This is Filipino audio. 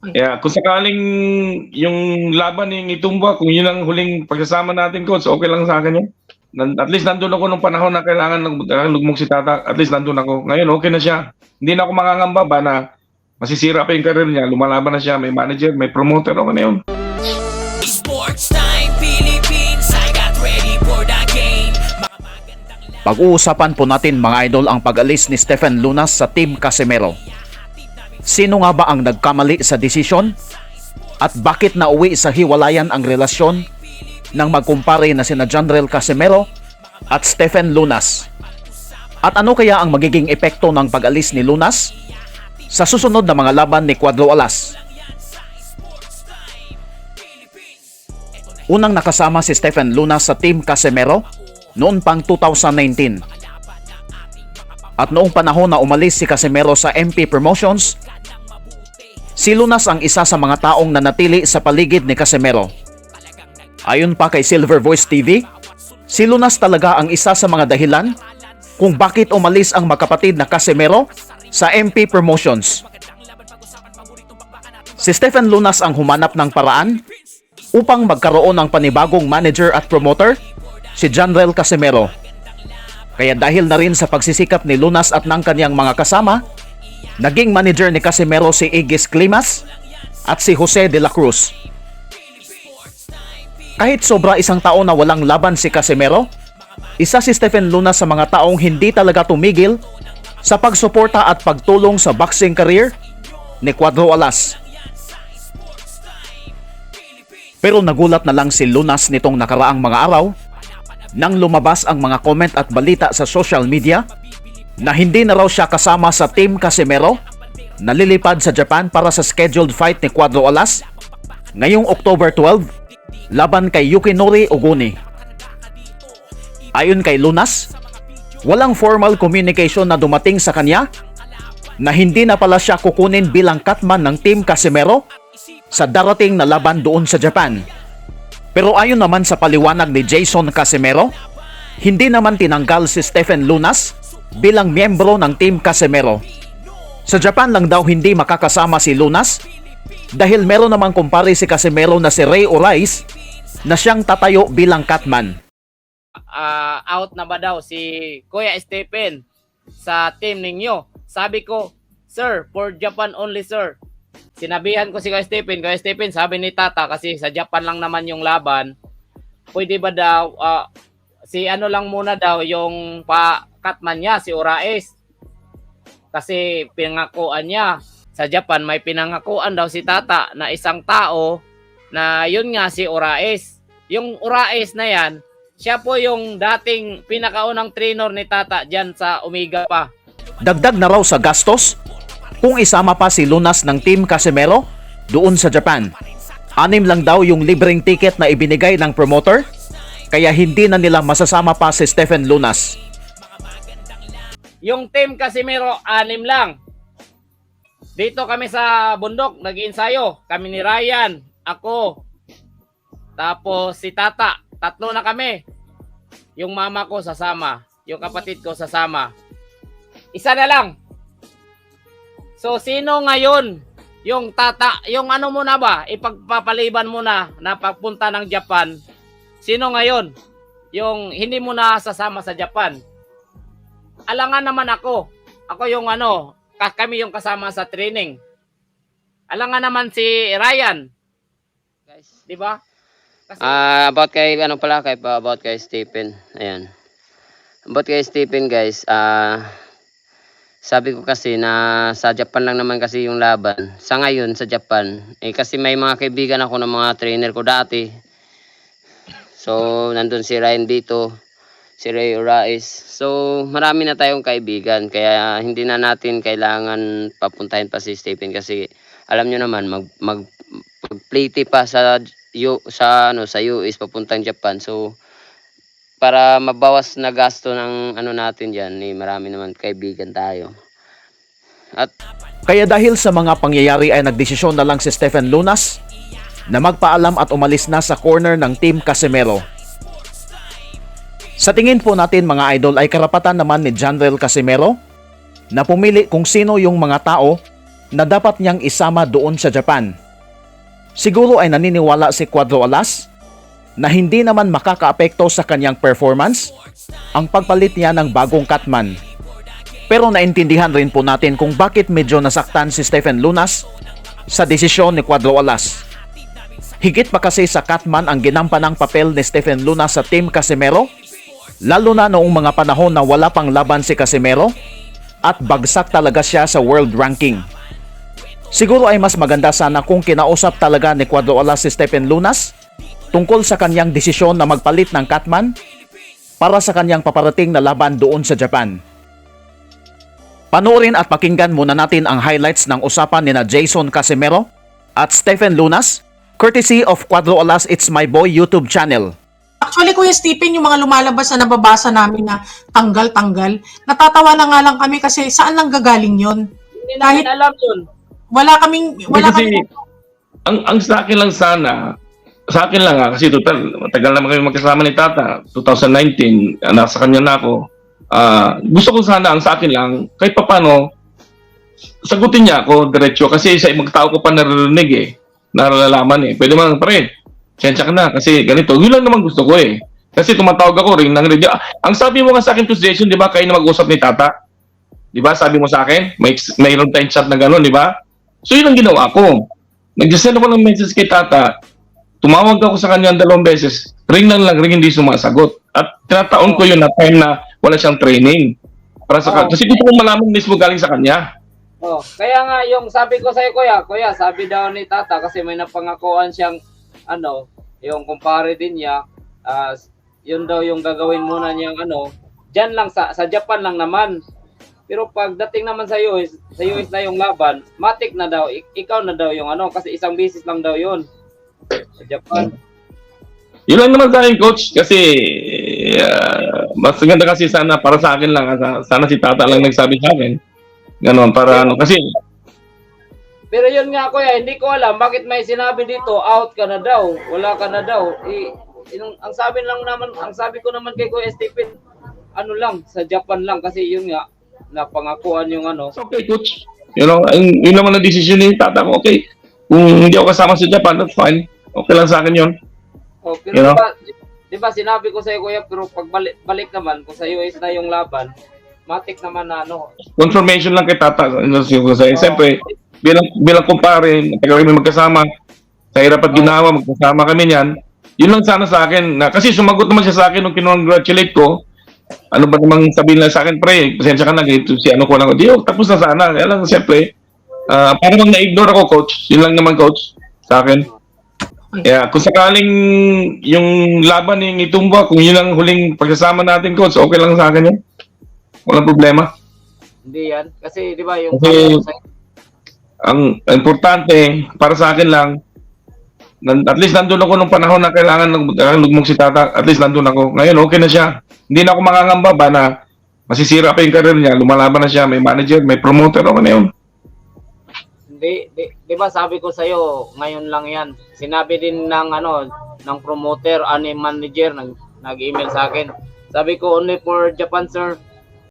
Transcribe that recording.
Yeah, kung sakaling yung laban yung itumba, kung yun ang huling pagsasama natin, coach, okay lang sa akin yun. At least nandun ako nung panahon na kailangan ng kailangan lugmok si Tata. At least nandun ako. Ngayon, okay na siya. Hindi na ako makangamba ba na masisira pa yung karir niya. Lumalaban na siya. May manager, may promoter. Okay na yun. Sports Time Philippines, I got ready for the game. Mga magandang Pag-uusapan po natin mga idol ang pag-alis ni Stephen Lunas sa Team Casemiro. Sino nga ba ang nagkamali sa desisyon? At bakit nauwi sa hiwalayan ang relasyon ng magkumpare na sina Janrel Casemiro at Stephen Lunas? At ano kaya ang magiging epekto ng pag-alis ni Lunas sa susunod na mga laban ni Cuadro Alas? Unang nakasama si Stephen Lunas sa Team Casemiro noon pang 2019. At noong panahon na umalis si Casemiro sa MP Promotions, si Lunas ang isa sa mga taong nanatili sa paligid ni Casemiro. Ayon pa kay Silver Voice TV, si Lunas talaga ang isa sa mga dahilan kung bakit umalis ang magkapatid na Casemiro sa MP Promotions. Si Stephen Lunas ang humanap ng paraan upang magkaroon ng panibagong manager at promoter, si Janrel Casemiro. Kaya dahil na rin sa pagsisikap ni Lunas at ng kanyang mga kasama, naging manager ni Casemiro si Igis Climas at si Jose de la Cruz. Kahit sobra isang taon na walang laban si Casemiro, isa si Stephen Lunas sa mga taong hindi talaga tumigil sa pagsuporta at pagtulong sa boxing career ni Cuadro Alas. Pero nagulat na lang si Lunas nitong nakaraang mga araw nang lumabas ang mga comment at balita sa social media na hindi na raw siya kasama sa Team Casemiro na lilipad sa Japan para sa scheduled fight ni Cuadro Alas ngayong October 12 laban kay Yukinori Oguni. Ayon kay Lunas, walang formal communication na dumating sa kanya na hindi na pala siya kukunin bilang katman ng Team Casemiro sa darating na laban doon sa Japan. Pero ayon naman sa paliwanag ni Jason Casemiro, hindi naman tinanggal si Stephen Lunas bilang miyembro ng Team Casemiro. Sa Japan lang daw hindi makakasama si Lunas dahil meron namang kumpare si Casemiro na si Ray Orais na siyang tatayo bilang catman. ah, out na ba daw si Kuya Stephen sa team ninyo. Sabi ko, Sir, for Japan only, sir. Sinabihan ko si Kuya Stephen, Kuya Stephen, sabi ni Tata, kasi sa Japan lang naman yung laban, pwede ba daw, ah, si ano lang muna daw, yung pa-catman niya, si Uraes. Kasi pinangakuan niya, sa Japan may pinangakuan daw si Tata na isang tao na yun nga si Uraes. Yung Uraes na yan, siya po yung dating pinakaunang trainer ni Tata dyan sa Omega pa. Dagdag na raw sa gastos kung isama pa si Lunas ng Team Casemiro doon sa Japan. Anim lang daw yung libreng ticket na ibinigay ng promoter kaya hindi na nila masasama pa si Stephen Lunas. Yung team Casimiro, anim lang. Dito kami sa bundok, nag-iinsayo. Kami ni Ryan, ako, tapos si Tata. Tatlo na kami. Yung mama ko sasama. Yung kapatid ko sasama. Isa na lang. So, sino ngayon yung tata, yung ano muna ba, ipagpapaliban mo na na pagpunta ng Japan, sino ngayon yung hindi mo na sasama sa Japan? Alangan naman ako. Ako yung ano, ka- kami yung kasama sa training. Alangan naman si Ryan. Guys. Di ba? Kasi Ah, about kay ano pala kay about kay Stephen. Ayan. About kay Stephen guys, ah sabi ko kasi na sa Japan lang naman kasi yung laban. Sa ngayon sa Japan, eh kasi may mga kaibigan ako ng mga trainer ko dati. So, nandun si Ryan dito, si Ray Orais. So, marami na tayong kaibigan kaya hindi na natin kailangan papuntahin pa si Stephen kasi alam nyo naman mag mag plate pa sa yu, sa ano sa US papuntang Japan. So para mabawas na gasto ng ano natin diyan, eh, marami naman kaibigan tayo. At Kaya dahil sa mga pangyayari ay nagdesisyon na lang si Stephen Lunas na magpaalam at umalis na sa corner ng Team Casemiro. Sa tingin po natin mga idol ay karapatan naman ni Janrel Casemiro na pumili kung sino yung mga tao na dapat niyang isama doon sa Japan. Siguro ay naniniwala si Cuadro Alas na hindi naman makakaapekto sa kanyang performance ang pagpalit niya ng bagong Catman. Pero naintindihan rin po natin kung bakit medyo nasaktan si Stephen Lunas sa desisyon ni Cuadro Alas. Higit pa kasi sa Catman ang ginampanang papel ni Stephen Luna sa Team Casimero, lalo na noong mga panahon na wala pang laban si Casimero at bagsak talaga siya sa world ranking. Siguro ay mas maganda sana kung kinausap talaga ni Cuadro Alas si Stephen Lunas tungkol sa kanyang desisyon na magpalit ng Catman para sa kanyang paparating na laban doon sa Japan. Panoorin at pakinggan muna natin ang highlights ng usapan ni na Jason Casimero at Stephen Lunas, courtesy of Cuadro Alas It's My Boy YouTube channel. Actually, Kuya Stephen, yung mga lumalabas na nababasa namin na tanggal-tanggal, natatawa na nga lang kami kasi saan lang gagaling yon? Hindi namin Kahit- alam yun. Wala kaming, wala kasi, kaming, ang, ang sa akin lang sana, sa akin lang ha, kasi total, matagal naman kami magkasama ni Tata, 2019, ah, nasa kanya na ako. Ah, gusto ko sana, ang sa akin lang, kahit papano, sagutin niya ako diretso kasi sa ibang tao ko pa naririnig eh, naralalaman eh. Pwede man, pare, sensya ka na kasi ganito. Yun lang naman gusto ko eh. Kasi tumatawag ako rin ng radio. Ah, Ang sabi mo nga sa akin, Jason, di ba, kayo na mag-usap ni Tata? Di ba, sabi mo sa akin, may, mayroon tayong chat na gano'n, di ba? So yun ang ginawa ko. Nag-send ako ng message kay Tata. Tumawag ako sa kanya dalawang beses. Ring lang lang, ring hindi sumasagot. At tinataon ko yun na time na wala siyang training. Para sa Oo. Kasi gusto kong malaman mismo galing sa kanya. Oh, kaya nga yung sabi ko sa kuya, kuya, sabi daw ni Tata kasi may napangakuan siyang ano, yung kumpare din niya, ah, yun daw yung gagawin muna niyang ano, diyan lang sa sa Japan lang naman. Pero pagdating naman sa US, sa US na yung laban, matik na daw, ik- ikaw na daw yung ano, kasi isang bisis lang daw yun. Sa Japan. Yun lang naman sa akin, coach. Kasi ah, mas ganda kasi sana para sa akin lang. ah, Sana si Tata lang nagsabi sa akin. Ganon, para ano. Kasi Pero yun nga kuya, hindi ko alam bakit may sinabi dito, out ka na daw, wala ka na daw. Eh, yung- ang sabi lang naman, ang sabi ko naman kay Kuya Stephen, ano lang, sa Japan lang kasi yun nga, napangakuan yung ano. it's okay, coach. You know, ang, yun naman ang decision ni Tata ko. Okay, kung hindi ako kasama sa Japan, that's fine. Okay lang sa akin yun. Pero You know? di ba, di ba sinabi ko sa iyo kuya, pero pag balik, balik naman, kung sa US na yung laban, matik naman na ano. confirmation lang kay Tata. Siyempre, bilang, bilang kumpare, matagal kami magkasama, sa hirap at ginawa, magkasama kami niyan. Yun lang sana sa akin. Na, kasi sumagot naman siya sa akin nung kinongratulate ko. Ano ba namang sabihin lang sa akin, pre, pasensya ka na, ganito si ano ko lang. Di, oh, tapos na sana. Kaya lang, siyempre, ah parang na-ignore ako, coach. Yun lang naman, coach, sa akin. Kaya kung sakaling yung laban ng itumba, kung yun ang huling pagsasama natin, coach, okay lang sa akin yun. Walang problema. Hindi yan. Kasi di ba yung sa- ang importante para sa akin lang at least nandun ako nung panahon na kailangan ng lugmok si Tata. At least nandun ako. Ngayon okay na siya. Hindi na ako makangamba ba na masisira pa yung career niya. Lumalaban na siya. May manager may promoter. Okay na yun. Di, di, di ba sabi ko sa iyo, ngayon lang 'yan. Sinabi din ng ano, ng promoter, ani manager nag nag-email sa akin. Sabi ko only for Japan sir.